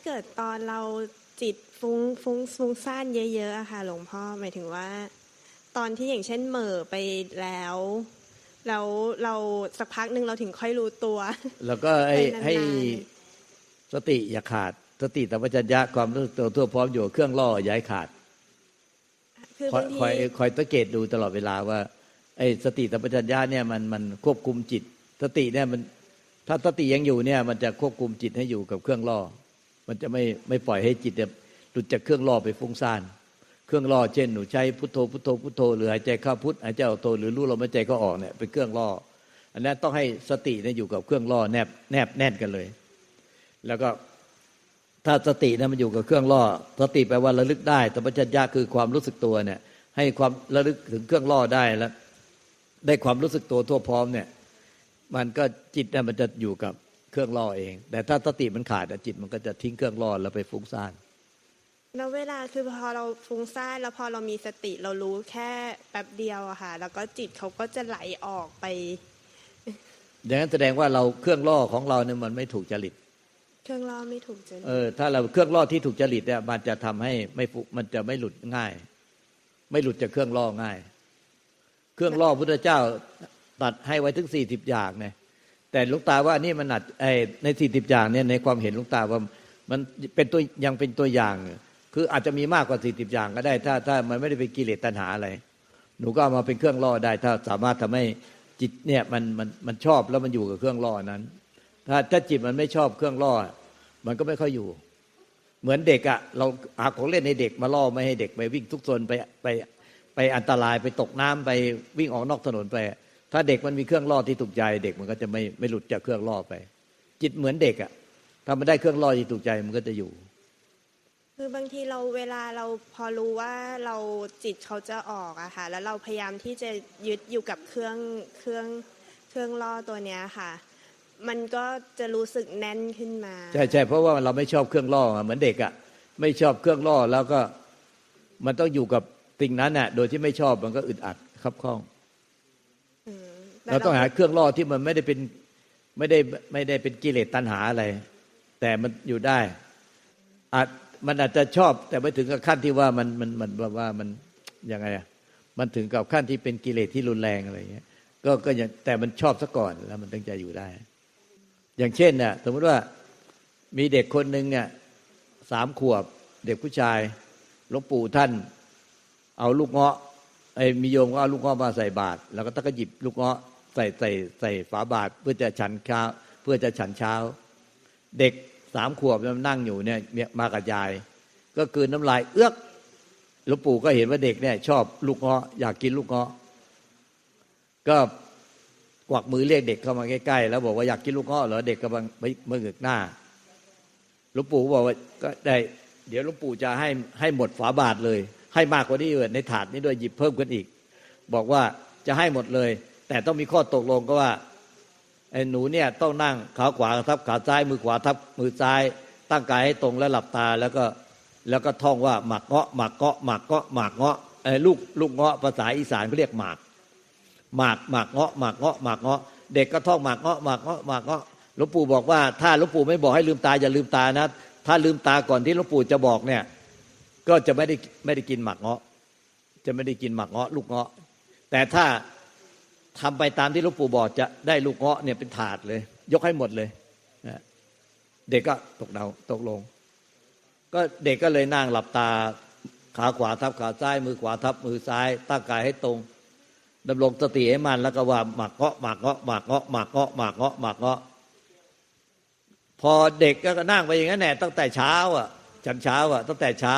ถ้าเกิดตอนเราจิตฟุ้งฟุ้งฟุ้งซ่านเยอะๆอะค่ะ หลวงพ่อหมายถึงว่า ตอนที่อย่างเช่นเหม่อไปแล้วแล้วเราสักพักหนึ่งเราถึงค่อยรู้ตัว แล้วก็ให้ไปนานๆให้สติอย่าขาด สติสัมปชัญญะความรู้สึกตัวทั่วพร้อมอยู่กับเครื่องล่ออย่าให้ขาดคือคอยบางทีคอยคอยสังเกตดูตลอดเวลาว่าไอ้สติสัมปชัญญะเนี่ยมันมันควบคุมจิต สติเนี่ยมันถ้าสติยังอยู่เนี่ย มันจะควบคุมจิตให้อยู่กับเครื่องล่อ มันจะไม่ไม่ปล่อยให้จิตเนี่ยหลุดจากเครื่องล่อไปฟุ้งซ่าน เครื่องล่อเช่นหนูใช้พุทโธพุทโธพุทโธหรือหายใจเข้าพุทหายใจออกโธหรือรู้ลมหายใจก็ออกเนี่ยเป็นเครื่องล่อ อันนั้นต้องให้สติเนี่ยอยู่กับเครื่องล่อแนบแนบแน่นกันเลย แล้วก็ถ้าสตินะมันอยู่กับเครื่องล่อ สติแปลว่าระลึกได้สัมปชัญญะคือความรู้สึกตัวเนี่ย ให้ความระลึกถึงเครื่องล่อได้แล้ว ได้ความรู้สึกตัวทั่วพร้อมเนี่ย มันก็จิตเนี่ยมันจะอยู่กับ เครื่องล่อเอง แต่ถ้าสติมันขาดอะจิตมันก็จะทิ้งเครื่องล่อแล้วไปฟุ้งซ่านแล้วเวลาคือพอเราฟุ้งซ่านแล้วพอเรามีสติเรารู้แค่แป๊บเดียวอะค่ะ แล้วก็จิตเขาก็จะไหลออกไปอย่างนั้นแสดงว่าเราเครื่องล่อของเราเนี่ยมันไม่ถูกจริต เครื่องล่อไม่ถูกจนเออถ้าเราเครื่องล่อที่ถูกจริตเนี่ยมันจะทำให้ไม่ฟุมันจะไม่หลุดง่าย ไม่หลุดจากเครื่องล่อง่าย เครื่องล่อพุทธเจ้าตัดให้ไว้ถึงสี่สิบอย่างเนี่ย แต่ลุงตาว่านี่มันหนัดในสี่สิบอย่างเนี่ยในความเห็นลุงตาว่ามันเป็นตัวยังเป็นตัวอย่าง คืออาจจะมีมากกว่าสี่สิบอย่างก็ได้ ถ้าถ้ามันไม่ได้เป็นกิเลสตัณหาอะไร หนูก็เอามาเป็นเครื่องล่อได้ ถ้าสามารถทำให้จิตเนี่ยมันมันมันชอบแล้วมันอยู่กับเครื่องล่อนั้น ถ้าถ้าจิตมันไม่ชอบเครื่องล่อ มันก็ไม่ค่อยอยู่ เหมือนเด็กอะ่ะเราหาของเล่นให้เด็กมาล่อไม่ให้เด็กไปวิ่งทุกซนไปไปไปอันตรายไปตกน้ำไปวิ่งออกนอกถนนไป ถ้าเด็กมันมีเครื่องล่อที่ถูกใจ เด็กมันก็จะไม่ไม่หลุดจากเครื่องล่อไป จิตเหมือนเด็กอะ่ะถ้ามันได้เครื่องล่อที่ถูกใจมันก็จะอยู่ คือบางทีเราเวลาเราพอรู้ว่าเราจิตเขาจะออกอะค่ะ แล้วเราพยายามที่จะยึดอยู่กับเครื่องเครื่องเครื่องล่อตัวเนี้ยค่ะ มันก็จะรู้สึกแน่นขึ้นมาใช่ใช่เพราะว่าเราไม่ชอบเครื่องล่ออะเหมือนเด็กอะ่ะไม่ชอบเครื่องล่อแล้วก็มันต้องอยู่กับสิ่งนั้นน่ะโดยที่ไม่ชอบมันก็อึดอัดคับข้องอืมแต่ เราต้องหาเครื่องล่อที่มันไม่ได้เป็นไม่ได้ไม่ได้เป็นกิเลสตัณหาอะไร แต่มันอยู่ได้อาจมันอาจจะชอบ แต่ไม่ถึงกับขั้นที่ว่ามันมันมันแบบว่ามันยังไงอะมันถึงกับขั้นที่เป็นกิเลสที่รุนแรงอะไรอย่างเงี้ย ก็ก็ยังแต่มันชอบซะก่อนแล้วมันถึงจะอยู่ได้ อย่างเช่นเนี่ยสมมติว่ามีเด็กคนหนึ่งเนี่ยสามขวบ เด็กผู้ชายหลวงปู่ท่าน เอาลูกเงาะไอ้มีโยมก็เอาลูกเงาะมาใส่บาตรแล้วก็ตั้งก็หยิบลูกเงาะ ใส่ใส่ใส่ฝาบาตรเพื่อจะฉันเช้าเพื่อจะฉันเช้า เด็กสามขวบมันนั่งอยู่เนี่ยมากับยาย ก็คืนน้ำลายเอื้อกหลวงปู่ก็เห็นว่าเด็กเนี่ย ชอบลูกเงาะอยากกินลูกเงาะก็กวักมือเรียกเด็กเข้ามาใกล้ๆแล้วบอกว่าอยากกินลูกเงาะเหรอเด็กกำลังไม่มือหงึกหน้าหลวงปู่บอกว่าก็ได้ เดี๋ยวหลวงปู่จะให้ให้หมดฝาบาทเลย ให้มากกว่านี้เลยในถาดนี้ด้วยหยิบเพิ่มขึ้นอีก บอกว่าจะให้หมดเลย แต่ต้องมีข้อตกลงก็ว่าไอ้หนูเนี่ยต้องนั่งขาขวาทับขาซ้าย มือขวาทับมือซ้าย ตั้งกายให้ตรงแล้วหลับตาแล้วก็แล้วก็ท่องว่าหมักเงาะหมักเงาะหมักเงาะหมักเงาะไอ้ลูกลูกเงาะภาษาอีสานเขาเรียกหมากหมากหมากเงาะหมากเงาะหมากเงาะเด็กก็ท่องหมากเงาะหมากเงาะหมากเงาะหลวงปู่บอกว่าถ้าหลวงปู่ไม่บอกให้ลืมตาอย่าลืมตานะ ถ้าลืมตาก่อนที่หลวงปู่จะบอกเนี่ย ก็จะไม่ได้ไม่ได้กินหมากเงาะ จะไม่ได้กินหมากเงาะ ลูกเงาะ แต่ถ้า ทำไปตามที่หลวงปู่บอกจะได้ลูกเงาะเนี่ยเป็นถาดเลย ยกให้หมดเลยเด็กก็ตกเดาตกลง ก็เด็กก็เลยนั่งหลับตา ขาขวาทับขาซ้าย มือขวาทับมือซ้าย ตั้งกายให้ตรงดำรงสติให้มันแล้วก็ว่าหมักเงาะหมักเงาะหมักเงาะหมักเงาะหมักเงาะหมักเงาะพอเด็กก็นั่งไปอย่างนั้นแหละตั้งแต่เช้า อะฉันเช้าอะตั้งแต่เช้า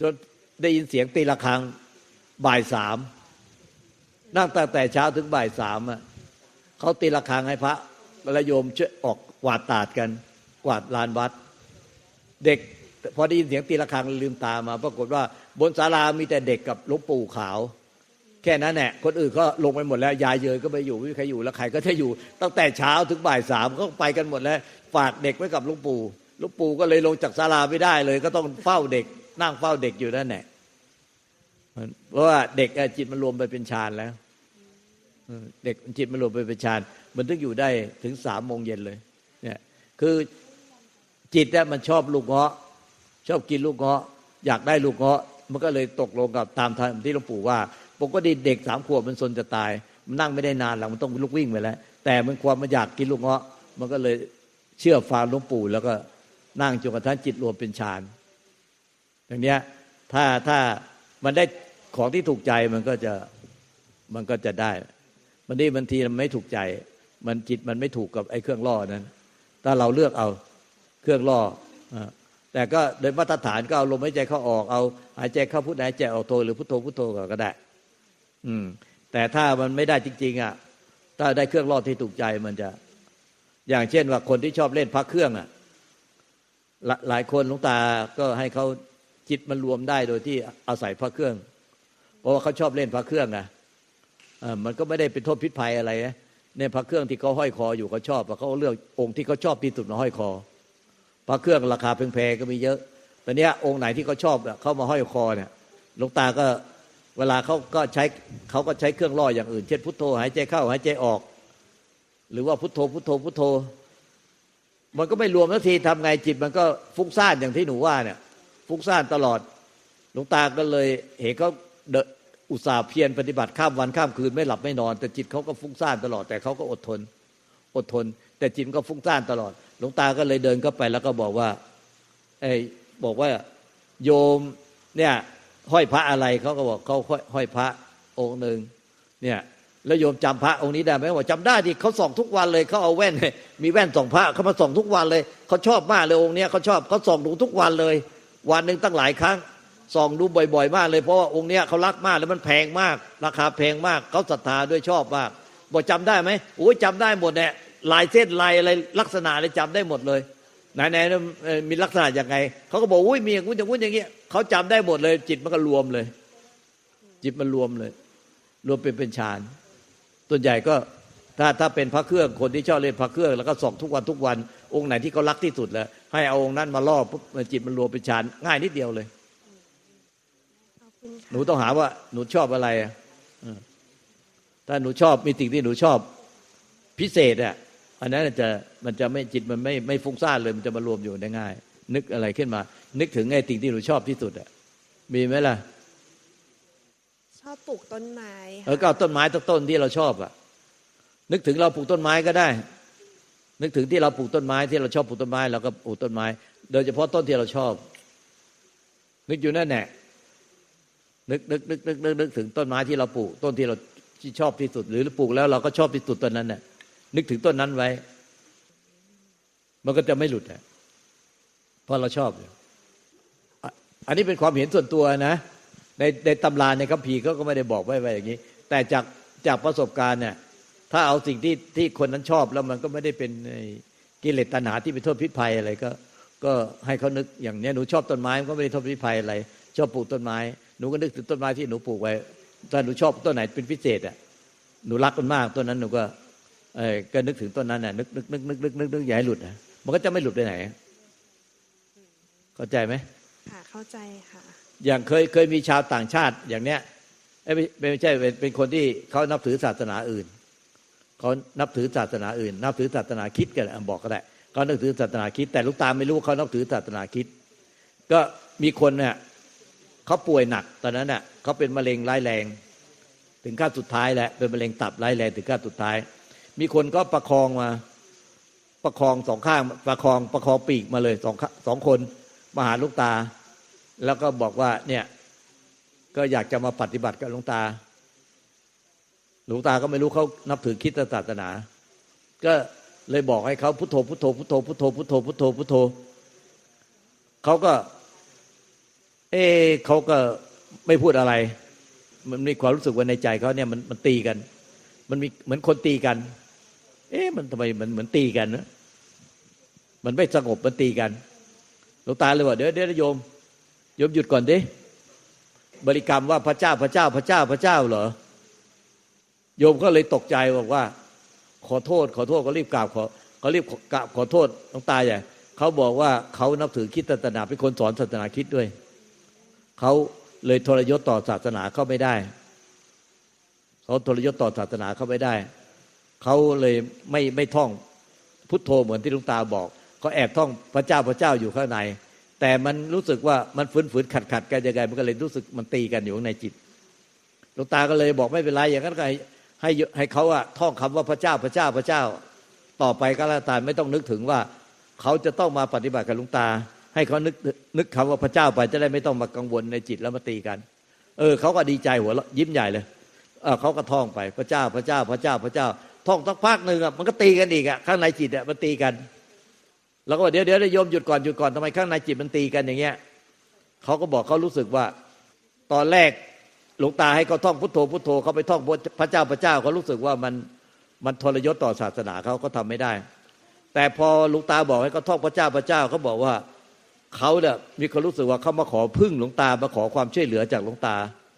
จนได้ยินเสียงตีระฆังบ่ายสาม นั่งตั้งแต่เช้าถึงบ่ายสามอะเขาตีระฆังให้พระและโยมช่วยออกกวาดตาดกัน กวาดลานวัด เด็กพอได้ยินเสียงตีระฆังลืมตามา ปรากฏว่าบนศาลามีแต่เด็กกับลวงปู่ขาว แค่นั้นแหละคนอื่นก็ลงไปหมดแล้วยายเยยก็ไปอยู่ไม่มีใครอยู่แล้วใครก็จะอยู่ ตั้งแต่เช้าถึงบ่ายสามก็ไปกันหมดแล้ว ฝากเด็กไว้กับลุงปู่ลุงปู่ก็เลยลงจากศาลาไม่ได้เลย ก็ต้องเฝ้าเด็ก นั่งเฝ้าเด็กอยู่นั่นแหละ เพราะว่าเด็กจิตมันรวมไปเป็นฌานแล้วเด็กจิตมันรวมไปเป็นฌานมันต้องอยู่ได้ถึงสามโมงเย็นเลย เนี่ย คือจิตเนี่ยมันชอบลูกเงาะ ชอบกินลูกเงาะ อยากได้ลูกเงาะ มันก็เลยตกลงกับตามที่หลวงปู่ว่าปกติเด็กสามขวบมันสนจะตาย มันนั่งไม่ได้นานหลังมันต้องลุกวิ่งไปแล้ว แต่มันความมันอยากกินลูกเงาะ มันก็เลยเชื่อฟังหลวงปู่ แล้วก็นั่งจนกระทั่งจิตรวมเป็นฌานอย่างเนี้ยถ้าถ้า มันได้ของที่ถูกใจมันก็จะมันก็จะได้มันนี่บางทีมันไม่ถูกใจ มันจิตมันไม่ถูกกับไอ้เครื่องล่อนั้น ถ้าเราเลือกเอาเครื่องล่ออแต่ก็โดยมาตรฐานก็เอาลมหายใจเข้าออกเอาหายใจเข้าพุทหายใจออกโทหรือพุทโธพุทโธก็ได้ อืม แต่ถ้ามันไม่ได้จริง ๆ อะ ถ้าได้เครื่องล่อที่ถูกใจมันจะ อย่างเช่นว่าคนที่ชอบเล่นพักเครื่องอะหลายคนลวงตาก็ให้เขา จิตมันรวมได้โดยที่อาศัยพระเครื่อง เพราะว่าเขาชอบเล่นพระเครื่องอะมันก็ไม่ได้เป็นโทษพิษภัยอะไรนะในพระเครื่องที่เขาห้อยคออยู่เขาชอบเขาเลือกองค์ที่เขาชอบที่สุดมาห้อยคอ พระเครื่องราคาแพงๆก็มีเยอะแต่เนี้ยองค์ไหนที่เขาชอบเขามาห้อยคอเนี่ยหลวงตาก็เวลาเขาก็ใช้เขาก็ใช้เครื่องล่ออย่างอื่น เช่นพุทโธหายใจเข้าหายใจออก หรือว่าพุทโธพุทโธพุทโธ มันก็ไม่รวมทันทีทำไงจิต มันก็ฟุ้งซ่านอย่างที่หนูว่าเนี่ย ฟุ้งซ่านตลอด หลวงตาก็เลยเห็นเขาเดอุตส่าห์เพียรปฏิบัติข้ามวันข้ามคืนไม่หลับไม่นอน แต่จิตเขาก็ฟุ้งซ่านตลอดแต่เขาก็อดทน อดทน แต่จิตก็ฟุ้งซ่านตลอด หลวงตาก็เลยเดินเข้าไปแล้วก็บอกว่าไอ้บอกว่าโยมเนี่ยห้อยพระอะไรเขาก็บอกเขาห้อยห้อยพระองค์หนึ่งเนี่ยแล้วโยมจำพระองค์นี้ได้ไหมว่าจำได้ที่เขาส่องทุกวันเลยเขาเอาแว่นมีแว่นส่องพระเขามาส่องทุกวันเลยเขาชอบมากเลยองค์เนี้ยเขาชอบเขาส่องดูทุกวันเลย วันหนึ่งตั้งหลายครั้งส่องดูบ่อย ๆ มากเลยเพราะว่าองค์เนี้ยเขารักมากแล้วมันแพงมาก ราคาแพงมากเขาศรัทธาด้วยชอบมากบอกจำได้ไหมโอ้ยจำได้หมดเนี่ยลายเส้นลายอะไรลักษณะอะไรจำได้หมดเลยไหนๆมีลักษณะย่างไงเขาก็บอกอุ้ยมีอย่างงู้นอย่างงู้นอย่างเงี้ยเขาจำได้หมดเลย จิตมันก็รวมเลย จิตมันรวมเลย รวมเป็นเป็นฌานส่วนใหญ่ก็ ถ้าถ้าเป็นพระเครื่องคนที่ชอบเล่นพระเครื่อง แล้วก็ส่องทุกวันทุกวัน องค์ไหนที่เขารักที่สุดแล้ว ให้เอาองค์นั้นมาล่อปุ๊บจิตมันรวมเป็นฌานง่ายนิดเดียวเลยขอบคุณหนูค่ะต้องหาว่า หนูชอบอะไรอะเออถ้าหนูชอบมีสิ่งที่หนูชอบพิเศษอะอันนั้นจะมันจะไม่จิตมันไม่ไม่ฟุ้งซ่านเลยมันจะมารวมอยู่ได้ง่าย นึกอะไรขึ้นมา นึกถึงไอ้สิ่งที่หนูชอบที่สุดอะมีไหมล่ะ ชอบปลูกต้นไม้เออก็เอาต้นไม้ต้นต้นที่เราชอบอะ นึกถึงเราปลูกต้นไม้ก็ได้ นึกถึงที่เราปลูกต้นไม้ที่เราชอบปลูกต้นไม้เราก็ปลูกต้นไม้ โดยเฉพาะต้นที่เราชอบ นึกอยู่นั่นแหละนึกนึกนึกนึกนึกนึกถึงต้นไม้ที่เราปลูก ต้นที่เราที่ชอบที่สุด หรือปลูกแล้วเราก็ชอบที่สุดต้นนั้นน่ะนึกถึงต้นนั้นไว้ มันก็จะไม่หลุดอะเพราะเราชอบอยู่อันนี้เป็นความเห็นส่วนตัวนะ ในในตำราในคัมภีร์เขาก็ไม่ได้บอกไว้ไว้อย่างนี้ แต่จากจากประสบการณ์เนี่ย ถ้าเอาสิ่งที่ที่คนนั้นชอบแล้วมันก็ไม่ได้เป็นไอ้กิเลสตัณหาที่เป็นโทษพิษภัยอะไรก็ ก็ให้เขานึกอย่างเนี้ยหนูชอบต้นไม้มันก็ไม่ได้โทษพิษภัยอะไร ชอบปลูกต้นไม้หนูก็นึกถึงต้นไม้ที่หนูปลูกไว้ถ้าหนูชอบต้นไหนเป็นพิเศษอะหนูรักมันมากต้นนั้นหนูก็เออก็นึกถึงต้นนั้นน่ะนึกนึกนึกนึกนึกนึกนึกอย่าให้หลุดนะมันก็จะไม่หลุดไปไหน เข้าใจไหมค่ะเข้าใจค่ะ อย่างเคยเคยมีชาวต่างชาติอย่างเนี้ยเอ้ยไม่ไม่ใช่เป็นเป็นคนที่เขานับถือศาสนาอื่น เขานับถือศาสนาอื่น นับถือศาสนาคิดกันบอกก็ได้เขานับถือศาสนาคิด แต่ลูกตาไม่รู้ว่าเขานับถือศาสนาคิด ก็มีคนเนี่ยเขาป่วยหนักตอนนั้นเน่ะเขาเป็นมะเร็งร้ายแรง ถึงขั้นสุดท้ายแหละเป็นมะเร็งตับร้ายแรงถึงขั้นสุดท้าย มีคนก็ประคองมา ประคองสองข้างประคองประคองปีกมาเลยสองสองคนมาหาลูกตา แล้วก็บอกว่าเนี่ยก็อยากจะมาปฏิบัติกับหลวงตา หลวงตาก็ไม่รู้เขานับถือคิดศาสนา ก็เลยบอกให้เขาพุทโธพุทโธพุทโธพุทโธพุทโธพุทโธพุทโธเขาก็เออเขาก็ไม่พูดอะไร มันมีความรู้สึกว่าในใจเขาเนี่ยมันมันตีกัน มันมีเหมือนคนตีกัน เอ๊ะมันทำไมมันเหมือนตีกันนะมันไม่สงบมันตีกันหลวงตาเลยว่าเดี๋ยวเดี๋ยวโยมโยมหยุดก่อนดิบริกรรมว่าพระเจ้าพระเจ้าพระเจ้าพระเจ้าเหรอ โยมก็เลยตกใจบอกว่า ขอโทษ ขอโทษก็รีบกราบขอเขารีบกราบขอโทษน้องตาใหญ่เขาบอกว่าเขานับถือคิดศาสนาเป็นคนสอนศาสนาคิดด้วยเขาเลยทรยศต่อศาสนาเข้าไม่ได้เขาทรยศต่อศาสนาเข้าไม่ได้เขาเลยไม่ไม่ท่องพุทโธเหมือนที่ลุงตาบอกเขาแอบท่องพระเจ้าพระเจ้าอยู่ข้างใน แต่มันรู้สึกว่ามันฝืนฝืนขัดขัดกันยังไงมันก็เลยรู้สึกมันตีกันอยู่ข้างในจิตลวงตาก็เลยบอกไม่เป็นไรอย่างนั้นก็ ให้ให้เขาอะท่องคำว่าพระเจ้าพระเจ้าพระเจ้า ต่อไปก็แล้วตาไม่ต้องนึกถึงว่า เขาจะต้องมาปฏิบัติกับลวงตา ให้เขานึกนึกคำว่าพระเจ้าไปจะได้ไม่ต้องมากังวลในจิตแล้วมาตีกัน เออเขาก็ดีใจหัวยิ้มใหญ่เลยเออเขาก็ท่องไปพระเจ้าพระเจ้าพระเจ้าพระเจ้า ท่องสักพักหนึ่งอะมันก็ตีกันอีกอะข้างในจิตอะมันตีกัน แล้วก็บอกเดี๋ยวเดี๋ยวโยมหยุดก่อนหยุดก่อนทำไมข้างในจิตมันตีกันอย่างเงี้ยเขาก็บอกเขารู้สึกว่าตอนแรก หลวงตาให้เขาท่องพุทโธพุทโธเขาไปท่องพระเจ้าพระเจ้าเขารู้สึกว่ามันมันทรยศต่อศาสนาเขาก็ทำไม่ได้ แต่พอหลวงตาบอกให้เขาท่องพระเจ้าพระเจ้าเขาบอกว่าเขาเนี่ยมีความรู้สึกว่าเขามาขอพึ่งหลวงตามาขอความช่วยเหลือจากหลวงตา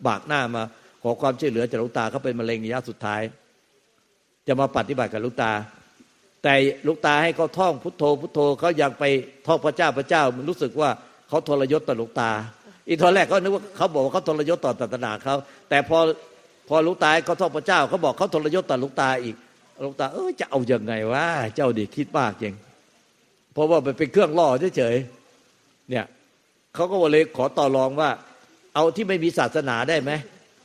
บากหน้ามา ขอความช่วยเหลือจากหลวงตาเขาเป็นมะเร็งระยะสุดท้าย จะมาปฏิบัติกับหลวงตา แต่หลูกตาให้เขาท่องพุทโธพุทโธเขายังไปท่องพระเจ้าพระเจ้ามันรู้สึกว่าเขาทรยศต่อหลวงตา อีกตอนแรกเขานึกว่าเขาบอกว่าเขาทรยศต่อศาสนาเขาแต่พอพอลวงตาให้เขาทองพระเจ้าเขาบอกเขาทรยศต่อลวงตาอีกลวงตาเออจะเอาอยัางไงวะเจ้าดิคิดมากจริงเพราะว่ามันเป็นเครื่องล่อเฉยๆเนี่ยเขาก็เลยขอต่อรองว่า เอาที่ไม่มีศาสนาได้ไหม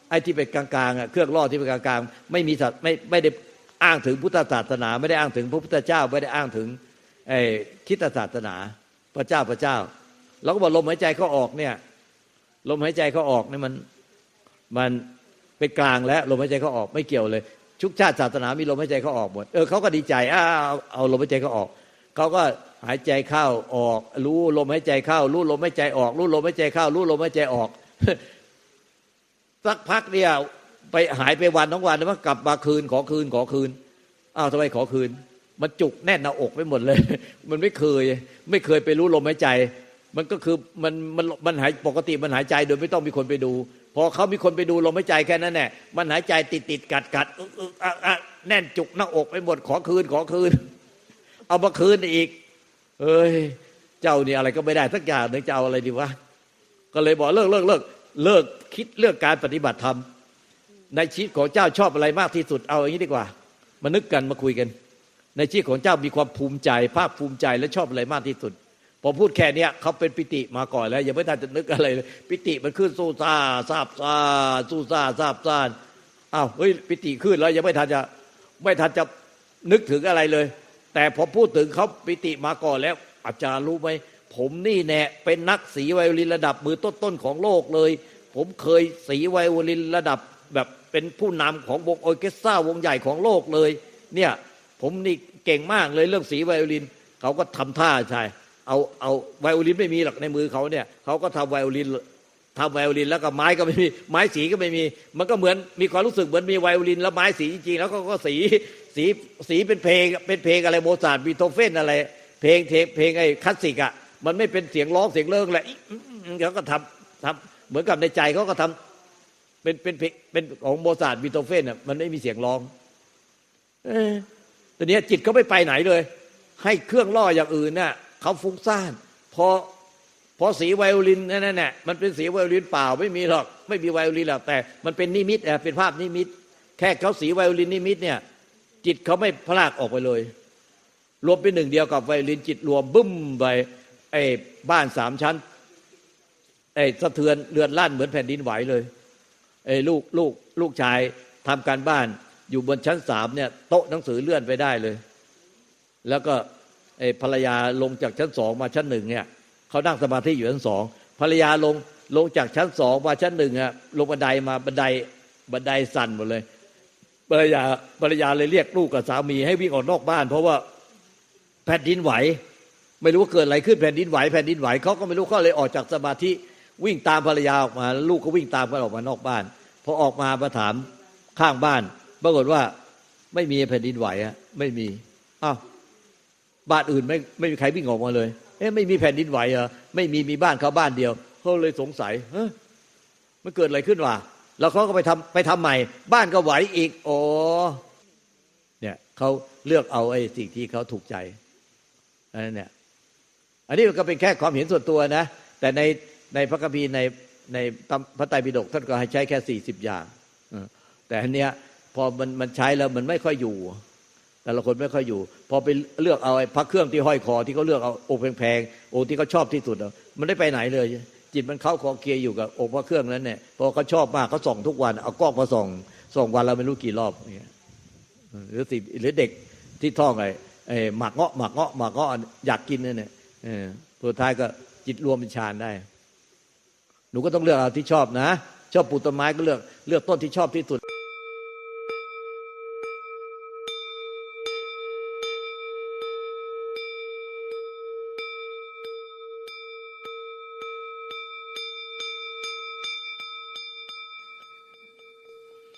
ไอ้ที่เป็นกลางๆอะเครื่องล่อที่เป็นกลางๆไม่มีศาสไม่ไม่ได้อ้างถึงพุทธศาสนา ไม่ได้อ้างถึงพระพุทธเจ้าไม่ได้อ้างถึงไอ้คิดศาสนา พระเจ้าพระเจ้าเราก็บอกลมหายใจเขาออกเนี่ย ลมหายใจเขาออกเนี่ยมันมันเป็นกลางแล้วลมหายใจเขาออกไม่เกี่ยวเลย ชุกชาติศาสนามีลมหายใจเขาออกหมดเออเขาก็ดีใจอ้าเอาเอาลมหายใจเขาออกเขาก็หายใจเข้าออก รู้ลมหายใจเข้า รู้ลมหายใจออก รู้ลมหายใจเข้า รู้ลมหายใจออกสักพักเนี่ยไปหายไปวันทั้งวันแล้วกลับมาคืนขอคืนขอคืนอ้าวทำไมขอคืน มันจุกแน่นหน้าอกไปหมดเลย มันไม่เคย ไม่เคยไปรู้ลมหายใจ มันก็คือมันมันมันหายปกติมันหายใจโดยไม่ต้องมีคนไปดู พอเขามีคนไปดูลมหายใจแค่นั้นแหละมันหายใจติดติดกัดกัดอะแน่นจุกหน้าอกไปหมดขอคืนขอคืน เอามาคืนอีก เอ้ย เจ้านี่อะไรก็ไม่ได้สักอย่างนึ่งจะเอาอะไรดีวะก็เลยบอกเลิกเลิกเลิกเลิกคิดเรื่องการปฏิบัติธรรมในชีวิตของเจ้าชอบอะไรมากที่สุดเอาอย่างนี้ดีกว่า มานึกกันมาคุยกัน ในชีวิตของเจ้ามีความภูมิใจ ภาคภูมิใจและชอบอะไรมากที่สุด พอพูดแค่เนี้ยเขาเป็นปิติมาก่อนแล้วยังไม่ทันจะนึกอะไรเลยปิติมันขึ้นสู้ซาซาบซาสู้ซาซาบซานอ้าวเฮ้ยปิติขึ้นแล้วยังไม่ทันจะไม่ทันจะนึกถึงอะไรเลย แต่พอพูดถึงเขาปิติมาก่อนแล้ว อาจารย์รู้ไหมผมนี่แน่เป็นนักสีไวโอลินระดับมือต้นๆของโลกเลย ผมเคยสีไวโอลินระดับแบบเป็นผู้นำของวงออเคสตราวงใหญ่ของโลกเลย เนี่ยผมนี่เก่งมากเลยเรื่องสีไวโอลินเขาก็ทำท่าใช่ เอาเอาไวโอลินไม่มีหรอกในมือเขาเนี่ยเขาก็ทำไวโอลินทำไวโอลินแล้วก็ไม้ก็ไม่มีไม้สีก็ไม่มี มันก็เหมือนมีความรู้สึกเหมือนมีไวโอลิน แล้วไม้สีจริงๆแล้วก็ก็สีสีสีเป็นเพลงเป็นเพลงอะไรโมซาร์ทบีโธเฟนอะไร เพลงเทเพลงไอ้คลาสสิกอะมันไม่เป็นเสียงร้องเสียงเลิกแหละเขาก็ทำทำเหมือนกับในใจเขาก็ทำเป็นเป็นเป็นของโมซาร์ทบีโธเฟนอะมันไม่มีเสียงร้องเออตอนนี้จิตเขาไม่ไปไหนเลย ให้เครื่องล่ออย่างอื่นน่ะ เขาฟุ้งซ่านพอพอสีไวโอลินนั่นแหละมันเป็นสีไวโอลินเปล่าไม่มีหรอก ไม่มีไวโอลินหรอกแต่มันเป็นนิมิตเป็นภาพนิมิต แค่เขาสีไวโอลินนิมิตเนี่ย จิตเขาไม่พลากออกไปเลย รวมเป็นหนึ่งเดียวกับไวโอลินจิตรวมบึ้มไปไอ้บ้านสามชั้นไอ้สะเทือนเรือนลั่นเหมือนแผ่นดินไหวเลยไอ้ลูกลูกลูกชายทำการบ้านอยู่บนชั้นสามเนี่ยโต๊ะหนังสือเลื่อนไปได้เลย แล้วก็ ภรรยาลงจากชั้นสองมาชั้นหนึ่งเนี่ยเขานั่งสมาธิอยู่ชั้นสองภรรยาลงลงจากชั้นสองมาชั้นหนึ่งอะลงบันไดมาบันไดบันไดสั่นหมดเลยภรรยาภรรยาเลยเรียกลูกกับสามีให้วิ่งออกนอกบ้าน เพราะว่าแผ่นดินไหว ไม่รู้ว่าเกิดอะไรขึ้นแผ่นดินไหวแผ่นดินไหวเขาก็ไม่รู้เขาเลยออกจากสมาธิวิ่งตามภรรยาออกมา ลูกก็วิ่งตามกันออกมานอกบ้านพอออกมามาถามข้างบ้าน ปรากฏว่าไม่มีแผ่นดินไหวอะไม่มีอ้าว บ้านอื่นไม่ไม่มีใครวิ่งออกมาเลย เอ๊ะไม่มีแผ่นดินไหวเหรอไม่มีมีบ้านเขาบ้านเดียวเขาเลยสงสัยเฮ้ยมันเกิดอะไรขึ้นวะแล้วเขาก็ไปทำไปทำใหม่ บ้านก็ไหวอีกโอ้เนี่ยเขาเลือกเอาไอ้สิ่งที่เขาถูกใจอันนั้นเนี่ยอันนี้ก็เป็นแค่ความเห็นส่วนตัวนะ แต่ในในพระคัมภีร์ในในพระไตรปิฎกท่านก็ให้ใช้แค่สี่สิบอย่างแต่อันเนี้ยพอมันมันใช้แล้วมันไม่ค่อยอยู่ แต่ละคนไม่ค่อยอยู่ พอไปเลือกเอาไอ้พระเครื่องที่ห้อยคอที่เขาเลือกเอาองค์แพงๆองค์ที่เขาชอบที่สุดอะมันได้ไปไหนเลย จิตมันเข้าคอเกียร์อยู่กับองค์พระเครื่องนั้นเนี่ยพอเขาชอบมากเขาส่องทุกวันเอากล้องมาส่องส่องวันเราไม่รู้กี่รอบอย่างเงี้ยหรือสิหรือเด็กที่ท่องไอ้ไอ้หมากเงาะหมากเงาะหมากเงาะอยากกินนั่นเนี่ยสุดท้ายก็จิตรวมเป็นฌานได้ หนูก็ต้องเลือกเอาที่ชอบนะ ชอบปลูกต้นไม้ก็เลือกเลือกต้นที่ชอบที่สุด